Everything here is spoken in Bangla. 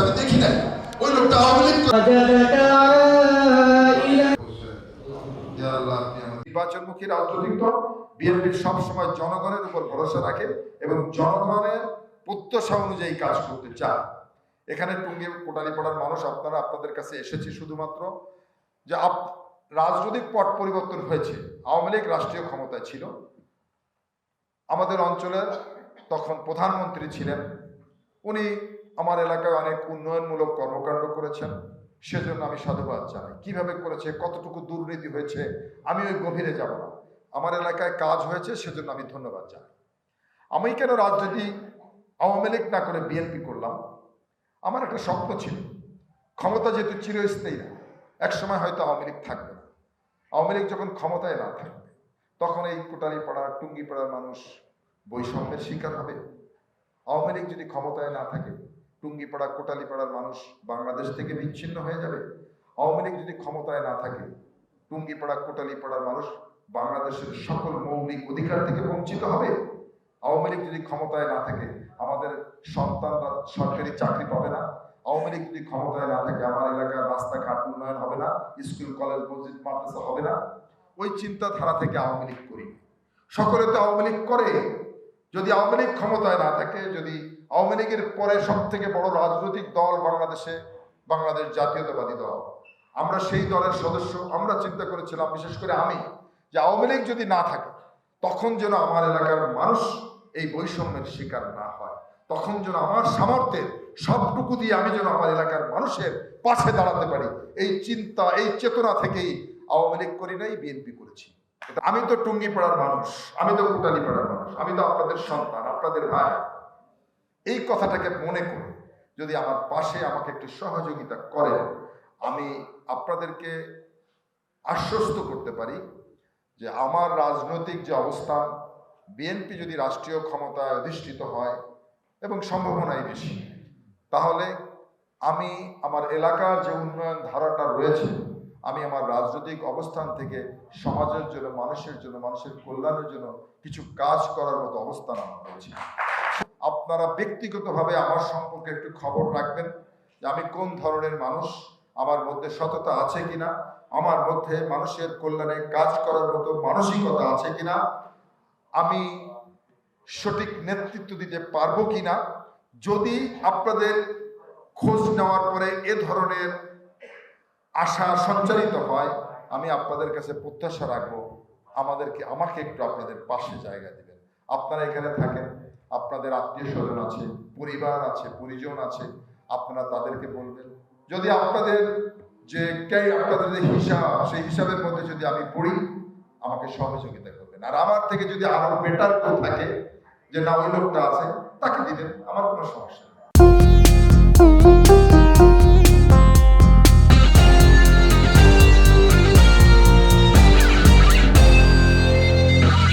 আমি দেখি নাই। ওই লোকটা নির্বাচনমুখী রাজনৈতিক দল বিএনপি সবসময় জনগণের উপর ভরসা রাখে এবং জনগণের প্রত্যাশা অনুযায়ী কাজ করতে চায়। এখানে টুঙ্গি মানুষ আপনারা, আপনাদের কাছে এসেছে শুধুমাত্র যে আপ রাজনৈতিক পট পরিবর্তন হয়েছে। আওয়ামী লীগ রাষ্ট্রীয় ক্ষমতায় ছিল। আমাদের অঞ্চলের তখন প্রধানমন্ত্রী ছিলেন। উনি আমার এলাকায় অনেক উন্নয়নমূলক কর্মকাণ্ড করেছেন, সেজন্য আমি সাধুবাদ জানাই। কীভাবে করেছে, কতটুকু দুর্নীতি হয়েছে, আমি ওই গভীরে যাব না। আমার এলাকায় কাজ হয়েছে, সেজন্য আমি ধন্যবাদ জানাই। আমি কেন রাজনীতি আওয়ামী লীগ না করে বিএনপি করলাম? আমার একটা স্বপ্ন ছিল। ক্ষমতা যেহেতু চিরস্থায়ী না এক সময় হয়তো আওয়ামী লীগ থাকবে না। আওয়ামী লীগ যখন ক্ষমতায় না থাকবে, তখন এই কোটালি পাড়ার টুঙ্গি পাড়ার মানুষ বৈষম্যের শিকার হবে। আওয়ামী লীগ যদি ক্ষমতায় না থাকে টুঙ্গিপাড়া, কোটালীপাড়ার মানুষ বাংলাদেশ থেকে বিচ্ছিন্ন হয়ে যাবে? আওয়ামী লীগ যদি ক্ষমতায় না থাকে, টুঙ্গিপাড়া, কোটালীপাড়ার মানুষ বাংলাদেশের সকল মৌলিক অধিকার থেকে বঞ্চিত হবে? আওয়ামী লীগ যদি ক্ষমতায় না থাকে, আমাদের সন্তানরা সরকারি চাকরি পাবে না? আওয়ামী লীগ যদি ক্ষমতায় না থাকে, আমার এলাকার রাস্তাঘাট উন্নয়ন হবে না? স্কুল, কলেজ, মসজিদ, মাদ্রাসা হবে না? ওই চিন্তাধারা থেকে আওয়ামী লীগ করি। সকলে তো আওয়ামী লীগ করে। যদি আওয়ামী লীগ ক্ষমতায় না থাকে, যদি আওয়ামী লীগের পরে সব থেকে বড় রাজনৈতিক দল বাংলাদেশে, বাংলাদেশ জাতীয়তাবাদী দল। আমরা সেই দলের সদস্য, আমরা চিন্তা করেছিলাম, বিশেষ করে আমি, যে আওয়ামী লীগ যদি না থাকে, তখন যেন আমার এলাকার মানুষ এই বৈষম্যের শিকার না হয়। তখন যেন আমার সামর্থ্যের সবটুকু দিয়ে আমি যেন আমার এলাকার মানুষের পাশে দাঁড়াতে পারি। এই চিন্তা, এই চেতনা থেকেই আওয়ামী লীগ করি নাই, বিএনপি করেছি। আমি তো টুঙ্গিপাড়ার মানুষ, আমি তো কোটালীপাড়ার মানুষ, আমি তো আপনাদের সন্তান, আপনাদের ভাই। এই কথাটাকে মনে করে যদি আমার পাশে আমাকে একটু সহযোগিতা করেন, আমি আপনাদেরকে আশ্বস্ত করতে পারি যে আমার রাজনৈতিক যে অবস্থান বিএনপি যদি রাষ্ট্রীয় ক্ষমতায় অধিষ্ঠিত হয় এবং সম্ভাবনাই বেশি, তাহলে আমি আমার এলাকার যে উন্নয়ন ধারাটা রয়েছে আমি আমার রাজনৈতিক অবস্থান থেকে সমাজের জন্য, মানুষের জন্য, মানুষের কল্যাণের জন্য কিছু কাজ করার মতো অবস্থান আমার রয়েছে। আপনারা ব্যক্তিগতভাবে আমার সম্পর্কে একটু খবর রাখবেন যে আমি কোন ধরনের মানুষ, আমার মধ্যে সততা আছে কিনা, আমার মধ্যে মানুষের কল্যাণে কাজ করার মতো মানসিকতা আছে কিনা, আমি সঠিক নেতৃত্ব দিতে পারব কিনা, যদি আপনাদের খোঁজ নেওয়ার পরে এ ধরনের আশা সঞ্চারিত হয়, আমি আপনাদের কাছে প্রত্যাশা রাখব, আমাদেরকে, আমাকে একটু আপনাদের পাশে জায়গা দিবেন। আপনারা এখানে থাকেন, আপনাদের আত্মীয় স্বজন আছে, পরিবার আছে, পরিজন আছে, আপনারা তাদেরকে বলবেন। যদি আপনাদের যে কে আপনাদের যে হিসাব, সেই হিসাবের মধ্যে যদি আমি পড়ি, আমাকে সহযোগিতা করবেন। আর আমার থেকে যদি আরও বেটার কেউ থাকে, যে না, ওই লোকটা আছে, তাকে দিবেন, আমার কোনো সমস্যা নেই।